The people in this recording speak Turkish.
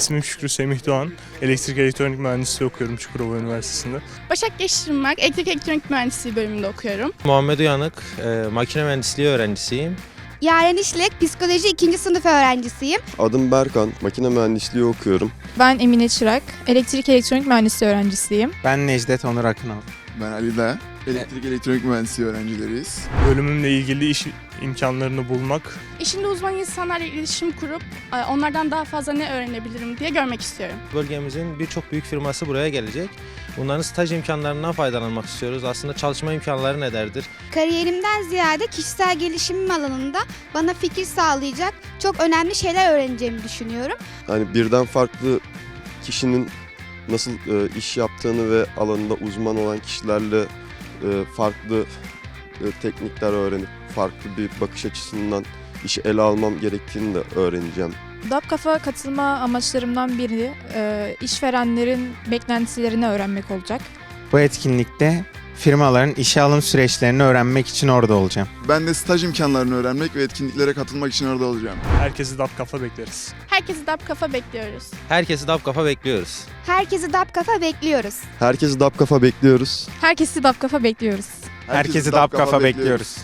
İsmim Şükrü Semih Doğan. Elektrik elektronik mühendisliği okuyorum Çukurova Üniversitesi'nde. Başak Geçirmek, Elektrik Elektronik Mühendisliği bölümünde okuyorum. Muhammed Uyanık, e, makine mühendisliği öğrencisiyim. Yaren İşlek, psikoloji 2. sınıf öğrencisiyim. Adım Berkan, makine mühendisliği okuyorum. Ben Emine Çırak, elektrik elektronik mühendisliği öğrencisiyim. Ben Necdet Onur Akınal. Ben Ali Dağ. Elektrik elektronik mühendisliği öğrencileriyiz. Bölümümle ilgili iş imkanlarını bulmak, İşinde uzman insanlarla iletişim kurup e, onlardan daha fazla ne öğrenebilirim diye görmek istiyorum. Bölgemizin birçok büyük firması buraya gelecek. Bunların staj imkanlarından faydalanmak istiyoruz. Aslında çalışma imkanları nelerdir? Kariyerimden ziyade kişisel gelişimim alanında bana fikir sağlayacak çok önemli şeyler öğreneceğimi düşünüyorum. Hani birden farklı kişinin nasıl e, iş yaptığını ve alanında uzman olan kişilerle e, farklı e, teknikler öğrenip farklı bir bakış açısından işi ele almam gerektiğini de öğreneceğim. DAP Kafa katılma amaçlarımdan biri e, işverenlerin beklentilerini öğrenmek olacak. Bu etkinlikte firmaların işe alım süreçlerini öğrenmek için orada olacağım. Ben de staj imkanlarını öğrenmek ve etkinliklere katılmak için orada olacağım. herkesi dap kafa bekleriz. Herkesi DAP kafa bekliyoruz. Herkesi DAP kafa bekliyoruz. Herkesi DAP kafa bekliyoruz. Herkesi dap kafa bekliyoruz. Herkesi DAP Kafa bekliyoruz. Herkesi DAP kafa bekliyoruz.